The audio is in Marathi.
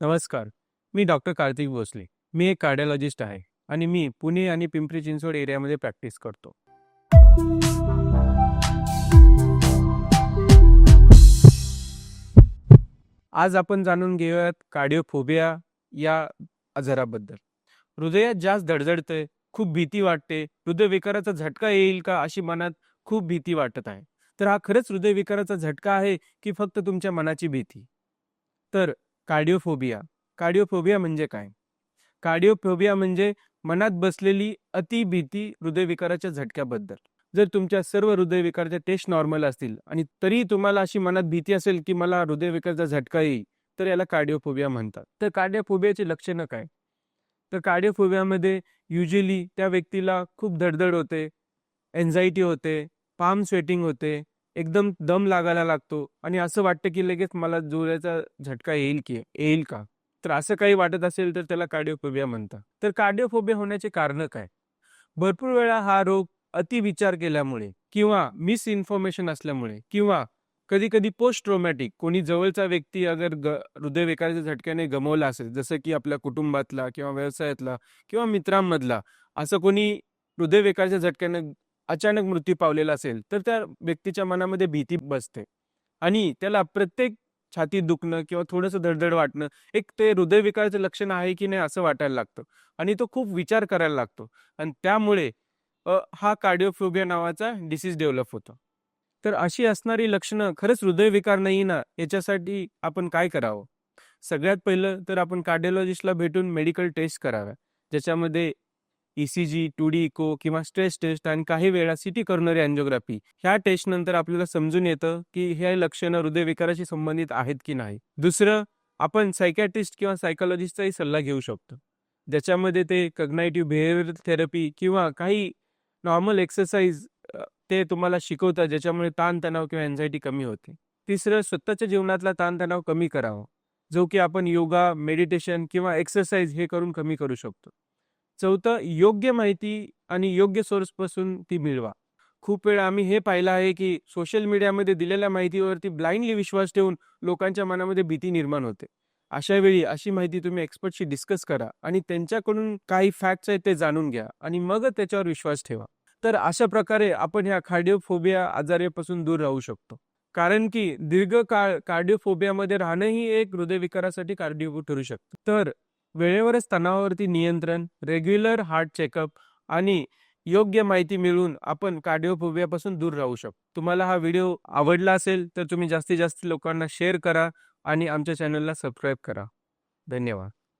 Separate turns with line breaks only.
नमस्कार मी डॉक्टर कार्तिक भोसले. मी एक कार्डिओलॉजिस्ट आहे आणि मी पुणे आणि पिंपरी चिंचवड एरियामध्ये प्रॅक्टिस करतो. आज आपण जाणून घेऊयात कार्डिओफोबिया या आजाराबद्दल. हृदयात जास्त धडधडतंय खूप भीती वाटते हृदयविकाराचा झटका येईल का अशी मनात खूप भीती वाटत आहे. तर हा खरंच हृदयविकाराचा झटका आहे की फक्त तुमच्या मनाची भीती? तर कार्डिओफोबिया. कार्डिओफोबिया म्हणजे काय? कार्डिओफोबिया म्हणजे मनात बसलेली अतिभीती हृदयविकाराच्या झटक्याबद्दल. जर तुमच्या सर्व हृदयविकाराच्या टेस्ट नॉर्मल असतील आणि तरी तुम्हाला अशी मनात भीती असेल की मला हृदयविकाराचा झटका येईल तर याला कार्डिओफोबिया म्हणतात. तर कार्डिओफोबियाची लक्षणं काय? तर कार्डिओफोबियामध्ये युजली त्या व्यक्तीला खूप धडधड होते एन्झायटी होते पाम स्वेटिंग होते एकदम दम लागायला लागतो. आणि असं वाटतं की लगेच मला जोराचा झटका येईल की येईल का? तर असं काही वाटत असेल तर त्याला कार्डिओफोबिया म्हणतात. तर कार्डिओफोबिया होण्याचे कारण काय? भरपूर वेळा हा रोग अतिविचार केल्यामुळे किंवा मिस इन्फॉर्मेशन असल्यामुळे किंवा कधी कधी पोस्ट ट्रोमॅटिक कोणी जवळचा व्यक्ती अगर ग हृदयविकाराच्या झटक्याने गमवला असेल जसं की आपल्या कुटुंबातला किंवा व्यवसायातला किंवा मित्रांमधला असं कोणी हृदयविकाराच्या झटक्याने अचानक मृत्यू पावलेला असेल तर त्या व्यक्तीच्या मनामध्ये भीती बसते. आणि त्याला प्रत्येक छाती दुखणं किंवा थोडंसं धडधड वाटणं एक ते हृदयविकाराचं लक्षण आहे की नाही असं वाटायला लागतं. आणि तो खूप विचार करायला लागतो. आणि त्यामुळे हा कार्डिओफोबिया नावाचा डिसीज डेव्हलप होतो. तर अशी असणारी लक्षणं खरंच हृदयविकार नाही ना याच्यासाठी आपण काय करावं? सगळ्यात पहिलं तर आपण कार्डिओलॉजिस्टला भेटून मेडिकल टेस्ट कराव्या. ज्याच्यामध्ये ECG E C G two D echo किंवा स्ट्रेस टेस्ट आणि काही वेळा सिटी कर्नरी अँजिओग्राफी ह्या टेस्ट नंतर आपल्याला समजून येतं की हे लक्षणं हृदयविकाराशी संबंधित आहेत की नाही. दुसरं आपण सायकॅट्रिस्ट किंवा सायकोलॉजिस्टचाही सल्ला घेऊ शकतो. ज्याच्यामध्ये ते कग्नायटिव्ह बिहेवियर थेरपी किंवा काही नॉर्मल एक्सरसाइज ते तुम्हाला शिकवतात ज्याच्यामुळे ताणतणाव किंवा एन्झायटी कमी होते. तिसरं स्वतःच्या जीवनातला ताणतणाव कमी करावा. जो की आपण योगा मेडिटेशन किंवा एक्सरसाइज हे करून कमी करू शकतो. चौथं योग्य माहिती आणि योग्य सोर्सपासून ती मिळवा. खूप वेळा आम्ही हे पाहिलं आहे की सोशल मीडियामध्ये दिलेल्या माहितीवरती ब्लाइंडली विश्वास ठेवून लोकांच्या मनामध्ये भीती निर्माण होते. अशा वेळी अशी माहिती तुम्ही एक्सपर्टशी डिस्कस करा आणि त्यांच्याकडून काही फॅक्ट्स आहेत ते जाणून घ्या आणि मग त्याच्यावर विश्वास ठेवा. तर अशा प्रकारे आपण ह्या कार्डिओफोबिया आजारापासून दूर राहू शकतो. कारण की दीर्घकाळ कार्डिओफोबियामध्ये राहणंही एक हृदयविकारासाठी कार्डिओ ठरू शकतं. तर वेळेवरच तणावावरती नियंत्रण रेग्युलर हार्ट चेकअप आणि योग्य माहिती मिळवून आपण कार्डिओफोबियापासून दूर राहू शकतो. तुम्हाला हा व्हिडिओ आवडला असेल तर तुम्ही जास्तीत जास्त लोकांना शेअर करा आणि आमच्या चॅनलला सबस्क्राईब करा. धन्यवाद.